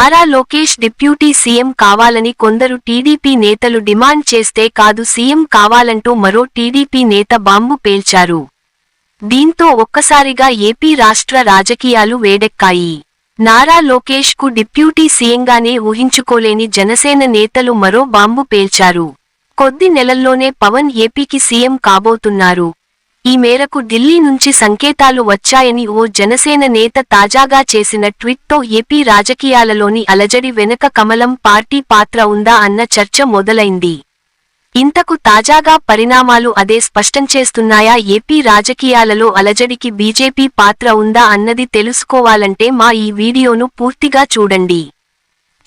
Nara Lokesh deputy CM కావాలని కొందరు TDP నేతలు డిమాండ్ చేస్తే కాదు సీఎం కావాలంటూ మరో టీడీపీ నేత బాంబు పేల్చారు. దీంతో ఒక్కసారిగా ఏపీ రాష్ట్ర రాజకీయాలు వేడెక్కాయి. నారా లోకేష్కు డిప్యూటీ సీఎంగానే ఊహించుకోలేని జనసేన నేతలు మరో బాంబు పేల్చారు. కొద్ది నెలల్లోనే పవన్ ఏపీకి సీఎం కాబోతున్నారు. ఈ మేరకు ఢిల్లీ నుంచి సంకేతాలు వచ్చాయని ఓ జనసేన నేత తాజాగా చేసిన ట్వీట్తో ఏపీ రాజకీయాలలోని అలజడి వెనక కమలం పార్టీ పాత్ర ఉందా అన్న చర్చ మొదలైంది. ఇంతకు తాజాగా పరిణామాలు అదే స్పష్టం చేస్తున్నాయా? ఏపీ రాజకీయాలలో అలజడికి బీజేపీ పాత్ర ఉందా అన్నది తెలుసుకోవాలంటే మా ఈ వీడియోను పూర్తిగా చూడండి.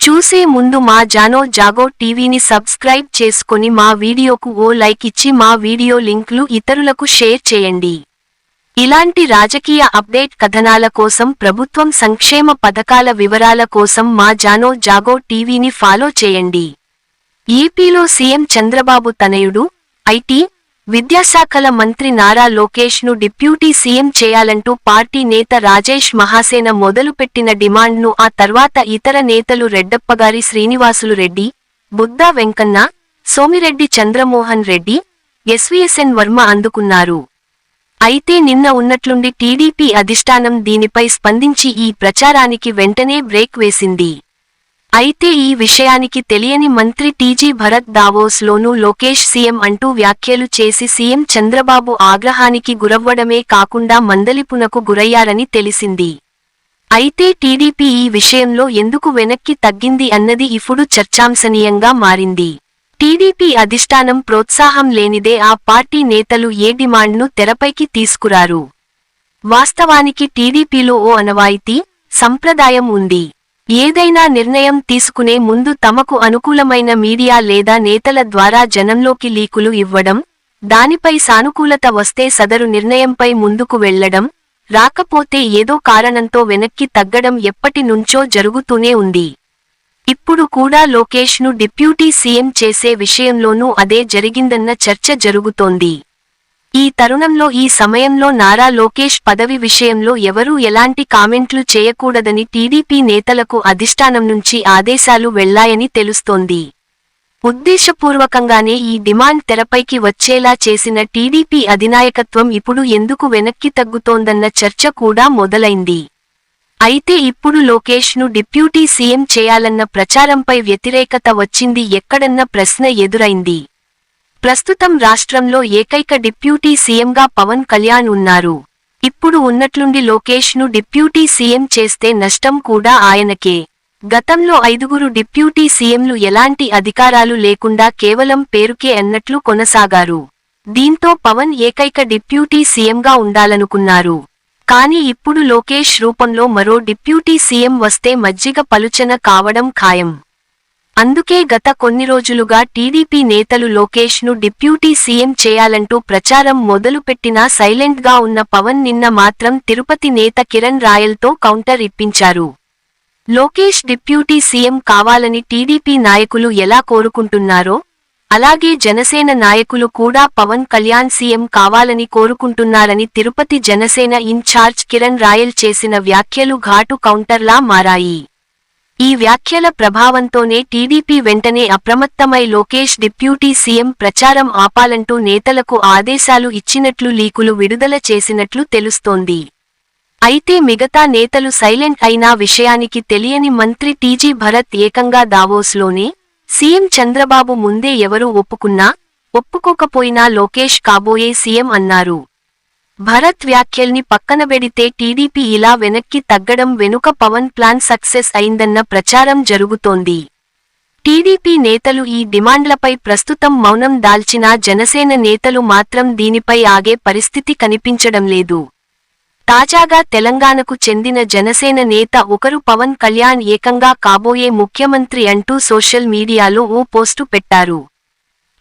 చూసే ముందు మా జానో జాగో టీవీని సబ్స్క్రైబ్ చేసుకొని మా వీడియోకు ఓ లైక్ ఇచ్చి మా వీడియో లింక్లు ఇతరులకు షేర్ చేయండి. ఇలాంటి రాజకీయ అప్డేట్ కథనాల కోసం ప్రభుత్వం సంక్షేమ పథకాల వివరాల కోసం మా జానో జాగో టీవీని ఫాలో చేయండి. ఏపీలో సీఎం చంద్రబాబు తనయుడు ఐటీ విద్యాశాఖల మంత్రి నారా లోకేష్ను డిప్యూటీ సీఎం చేయాలంటూ పార్టీ నేత రాజేష్ మహాసేన మొదలుపెట్టిన డిమాండ్ను ఆ తర్వాత ఇతర నేతలు రెడ్డప్పగారి శ్రీనివాసులు రెడ్డి బుద్దా వెంకన్న సోమిరెడ్డి చంద్రమోహన్ రెడ్డి ఎస్వీఎస్ఎన్ వర్మ అందుకున్నారు. అయితే నిన్న ఉన్నట్లుండి టీడీపీ అధిష్టానం దీనిపై స్పందించి ఈ ప్రచారానికి వెంటనే బ్రేక్ వేసింది. అయితే ఈ విషయానికి తెలియని మంత్రి టీజీ భరత్ దావోస్లోనూ లోకేష్ సీఎం అంటూ వ్యాఖ్యలు చేసి సీఎం చంద్రబాబు ఆగ్రహానికి గురవ్వడమే కాకుండా మందలిపునకు గురయ్యారని తెలిసింది. అయితే టీడీపీ ఈ విషయంలో ఎందుకు వెనక్కి తగ్గింది అన్నది ఇప్పుడు చర్చాంశనీయంగా మారింది. టీడీపీ అధిష్టానం ప్రోత్సాహం లేనిదే ఆ పార్టీ నేతలు ఏ డిమాండ్ను తెరపైకి తీసుకురారు? వాస్తవానికి టీడీపీలో ఓ అనవాయితీ సంప్రదాయం ఉంది. ఏదైనా నిర్ణయం తీసుకునే ముందు తమకు అనుకూలమైన మీడియా లేదా నేతల ద్వారా జనంలోకి లీకులు ఇవ్వడం దానిపై సానుకూలత వస్తే సదరు నిర్ణయంపై ముందుకు వెళ్ళడం రాకపోతే ఏదో కారణంతో వెనక్కి తగ్గడం ఎప్పటి నుంచో జరుగుతూనే ఉంది. ఇప్పుడు కూడా లోకేష్ను డిప్యూటీ సీఎం చేసే విషయంలోనూ అదే జరిగిందన్న చర్చ జరుగుతోంది. ఈ తరుణంలో ఈ సమయంలో నారా లోకేష్ పదవి విషయంలో ఎవరూ ఎలాంటి కామెంట్లు చేయకూడదని టీడీపీ నేతలకు అధిష్టానం నుంచి ఆదేశాలు వెళ్ళాయని తెలుస్తోంది. ఉద్దేశపూర్వకంగానే ఈ డిమాండ్ తెరపైకి వచ్చేలా చేసిన టీడీపీ అధినాయకత్వం ఇప్పుడు ఎందుకు వెనక్కి తగ్గుతోందన్న చర్చ కూడా మొదలైంది. అయితే ఇప్పుడు లోకేష్ను డిప్యూటీ సీఎం చేయాలన్న ప్రచారంపై వ్యతిరేకత వచ్చింది ఎక్కడన్న ప్రశ్న ఎదురైంది. ప్రస్తుతం రాష్ట్రంలో ఏకైక డిప్యూటీ సీఎంగా పవన్ కళ్యాణ్ ఉన్నారు. ఇప్పుడు ఉన్నట్లుండి లోకేష్ను డిప్యూటీ సీఎం చేస్తే నష్టం కూడా ఆయనకే. గతంలో ఐదుగురు డిప్యూటీ సీఎంలు ఎలాంటి అధికారాలు లేకుండా కేవలం పేరుకే అన్నట్లు కొనసాగారు. దీంతో పవన్ ఏకైక డిప్యూటీ సీఎంగా ఉండాలనుకున్నారు. కానీ ఇప్పుడు లోకేష్ రూపంలో మరో డిప్యూటీ సీఎం వస్తే మజ్జిగ పలుచన కావడం ఖాయం. అందుకే గత కొన్ని రోజులుగా టీడీపీ నేతలు లోకేష్ను డిప్యూటీ సీఎం చేయాలంటూ ప్రచారం మొదలుపెట్టినా సైలెంట్గా ఉన్న పవన్ నిన్న మాత్రం తిరుపతి నేత కిరణ్ రాయల్తో కౌంటర్ ఇప్పించారు. లోకేష్ డిప్యూటీ సీఎం కావాలని టీడీపీ నాయకులు ఎలా కోరుకుంటున్నారో అలాగే జనసేన నాయకులు కూడా పవన్ కళ్యాణ్ సీఎం కావాలని కోరుకుంటున్నారని తిరుపతి జనసేన ఇన్ఛార్జ్ కిరణ్ రాయల్ చేసిన వ్యాఖ్యలు ఘాటు కౌంటర్లా మారాయి. ఈ వ్యాఖ్యల ప్రభావంతోనే టీడీపీ వెంటనే అప్రమత్తమై లోకేష్ డిప్యూటీ సీఎం ప్రచారం ఆపాలంటూ నేతలకు ఆదేశాలు ఇచ్చినట్లు లీకులు విడుదల చేసినట్లు తెలుస్తోంది. అయితే మిగతా నేతలు సైలెంట్ అయినా విషయానికి తెలియని మంత్రి టీజీ భరత్ ఏకంగా దావోస్లోనే సీఎం చంద్రబాబు ముందే ఎవరూ ఒప్పుకున్నా ఒప్పుకోకపోయినా లోకేష్ కాబోయే సీఎం అన్నారు. భరత్ వ్యాఖ్యల్ని పక్కనబెడితే టీడీపీ ఇలా వెనక్కి తగ్గడం వెనుక పవన్ ప్లాన్ సక్సెస్ అయిందన్న ప్రచారం జరుగుతోంది. టీడీపీ నేతలు ఈ డిమాండ్లపై ప్రస్తుతం మౌనం దాల్చినా జనసేన నేతలు మాత్రం దీనిపై ఆగే పరిస్థితి కనిపించడం లేదు. తాజాగా తెలంగాణకు చెందిన జనసేన నేత ఒకరు పవన్ కళ్యాణ్ ఏకంగా కాబోయే ముఖ్యమంత్రి అంటూ సోషల్ మీడియాలో ఓ పోస్టు పెట్టారు.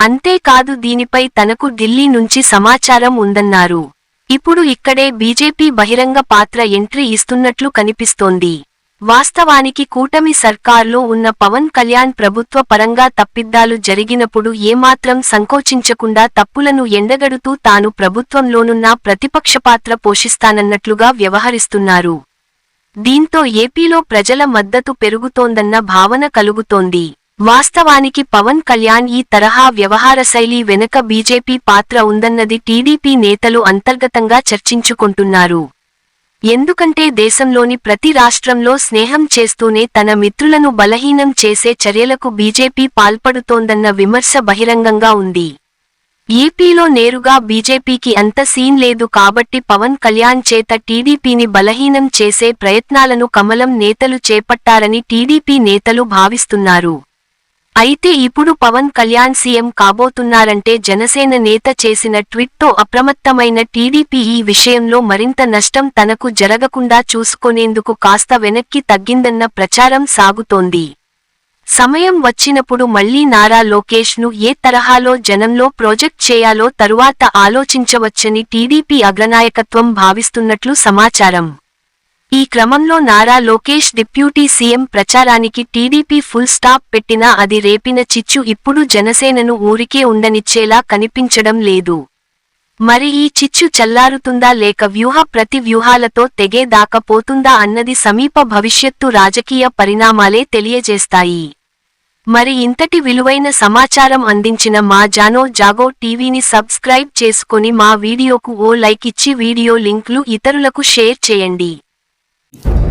అంతేకాదు దీనిపై తనకు ఢిల్లీ నుంచి సమాచారం ఉందన్నారు. ఇప్పుడు ఇక్కడే బీజేపీ బహిరంగ పాత్ర ఎంట్రీ ఇస్తున్నట్లు కనిపిస్తోంది. వాస్తవానికి కూటమి సర్కార్లో ఉన్న పవన్ కళ్యాణ్ ప్రభుత్వ పరంగా తప్పిద్దాలు జరిగినప్పుడు ఏమాత్రం సంకోచించకుండా తప్పులను ఎండగడుతూ తాను ప్రభుత్వంలోనున్న ప్రతిపక్ష పాత్ర పోషిస్తానన్నట్లుగా వ్యవహరిస్తున్నారు. దీంతో ఏపీలో ప్రజల మద్దతు పెరుగుతోందన్న భావన కలుగుతోంది. వాస్తవానికి పవన్ కళ్యాణ్ ఈ తరహా వ్యవహార శైలి వెనుక బీజేపీ పాత్ర ఉందన్నది టీడీపీ నేతలు అంతర్గతంగా చర్చించుకుంటున్నారు. ఎందుకంటే దేశంలోని ప్రతి రాష్ట్రంలో స్నేహం చేస్తూనే తన మిత్రులను బలహీనం చేసే చర్యలకు బీజేపీ పాల్పడుతోందన్న విమర్శ బహిరంగంగా ఉంది. ఏపీలో నేరుగా బీజేపీకి అంత సీన్ లేదు కాబట్టి పవన్ కళ్యాణ్ చేత టీడీపీని బలహీనం చేసే ప్రయత్నాలను కమలం నేతలు చేపట్టారని టీడీపీ నేతలు భావిస్తున్నారు. అయితే ఇప్పుడు పవన్ కళ్యాణ్ సీఎం కాబోతున్నారంటే జనసేన నేత చేసిన ట్వీట్తో అప్రమత్తమైన టీడీపీ ఈ విషయంలో మరింత నష్టం తనకు జరగకుండా చూసుకునేందుకు కాస్త వెనక్కి తగ్గిందన్న ప్రచారం సాగుతోంది. సమయం వచ్చినప్పుడు మళ్ళీ నారా లోకేష్ను ఏ తరహాలో జనంలో ప్రాజెక్ట్ చేయాలో తరువాత ఆలోచించవచ్చని టీడీపీ అగ్రనాయకత్వం భావిస్తున్నట్లు సమాచారం. ఈ క్రమంలో నారా లోకేష్ డిప్యూటీ సీఎం ప్రచారానికి టీడీపీ ఫుల్ స్టాప్ పెట్టినా అది రేపిన చిచ్చు ఇప్పుడు జనసేనను ఊరికే ఉండనిచ్చేలా కనిపించడం లేదు. మరి ఈ చిచ్చు చల్లారుతుందా లేక వ్యూహ ప్రతి వ్యూహాలతో తెగేదాకపోతుందా అన్నది సమీప భవిష్యత్తు రాజకీయ పరిణామాలే తెలియజేస్తాయి. మరి ఇంతటి విలువైన సమాచారం అందించిన మా జానో జాగో టీవీని సబ్స్క్రైబ్ చేసుకొని మా వీడియోకు ఓ లైక్ ఇచ్చి వీడియో లింక్లు ఇతరులకు షేర్ చేయండి. Yeah.